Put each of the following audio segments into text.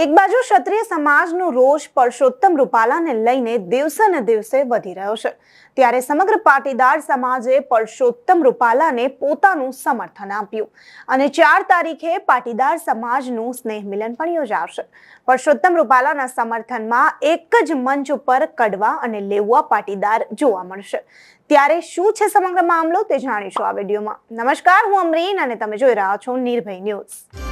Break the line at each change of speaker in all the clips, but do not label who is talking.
એક બાજુ ક્ષત્રિય સમાજનો રોષ પરસોત્તમ રૂપાલાને લઈને દિવસે ને દિવસે વધી રહ્યો છે. ત્યારે સમગ્ર પાટીદાર સમાજે પરસોત્તમ રૂપાલાને પોતાનું સમર્થન આપ્યું અને ચાર તારીખે પાટીદાર સમાજનું સ્નેહ મિલન પણ યોજાશે. પરસોત્તમ રૂપાલાના સમર્થનમાં એક જ મંચ ઉપર કડવા અને લેવા પાટીદાર જોવા મળશે. ત્યારે શું છે સમગ્ર મામલો તે જાણીશું આ વિડીયોમાં. નમસ્કાર, હું અમરીન અને તમે જોઈ રહ્યા છો નિર્ભય ન્યૂઝ.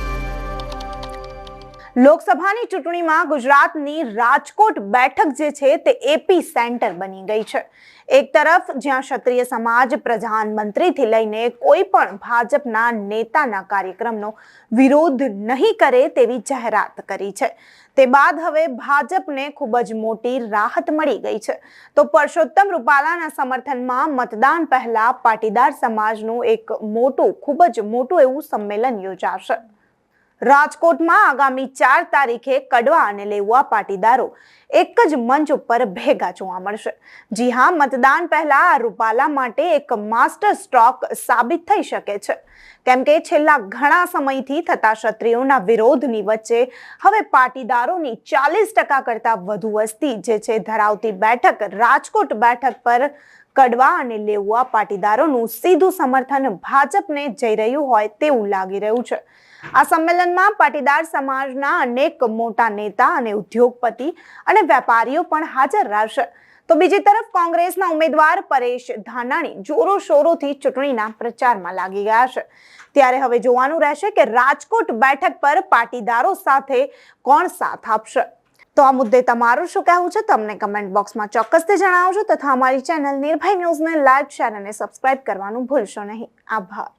લોકસભાની ચૂંટણીમાં ગુજરાતની રાજકોટ બેઠક જે છે તે એપી સેન્ટર બની ગઈ છે. એક તરફ જ્યાં ક્ષત્રિય સમાજ પ્રધાનમંત્રીથી લઈને કોઈ પણ ભાજપના નેતાના કાર્યક્રમનો વિરોધ નહીં કરે તેવી જાહેરાત કરી છે. તે બાદ હવે ભાજપને ખૂબ જ મોટી રાહત મળી ગઈ છે. તો પરસોત્તમ રૂપાલાના સમર્થનમાં મતદાન પહેલા પાટીદાર સમાજનું એક મોટું, ખૂબ જ મોટું એવું સંમેલન યોજાશે. રાજકોટમાં આગામી ચાર તારીખે કડવા અને લેવા પાટીદારો એક જ મંચ ઉપર ભેગા જોવા મળશે. જી હા, મતદાન પહેલા રૂપાલા માટે એક માસ્ટર સ્ટ્રોક સાબિત થઈ શકે છે. કેમ કે છેલ્લા ઘણા સમયથી થતા ક્ષત્રિયોના વિરોધની વચ્ચે હવે પાટીદારોની ચાલીસ ટકા કરતાં વધુ વસ્તી જે છે ધરાવતી બેઠક, રાજકોટ બેઠક પર કડવા અને લેઉઆ પાટીદારોનું સીધું સમર્થન ભાજપને જઈ રહ્યું હોય તેવું લાગી રહ્યું છે. આ સંમેલનમાં પાટીદાર સમાજના અનેક મોટા નેતા અને ઉદ્યોગપતિ અને વેપારીઓ પણ હાજર રહેશે. તો બીજી તરફ કોંગ્રેસના ઉમેદવાર પરેશ ધાનાણી જોરો શોરોથી ચૂંટણીના પ્રચારમાં લાગી ગયા છે. ત્યારે હવે જોવાનું રહેશે કે રાજકોટ બેઠક પર પાટીદારો સાથે કોણ સાથ આપશે? તો આ મુદ્દે તમારું શું કહેવું છે? તમને કમેન્ટ બોક્સમાં ચોક્કસથી જણાવજો તથા અમારી ચેનલ નિર્ભય ન્યૂઝને લાઈક શેર અને સબસ્ક્રાઇબ કરવાનું ભૂલશો નહીં. આભાર.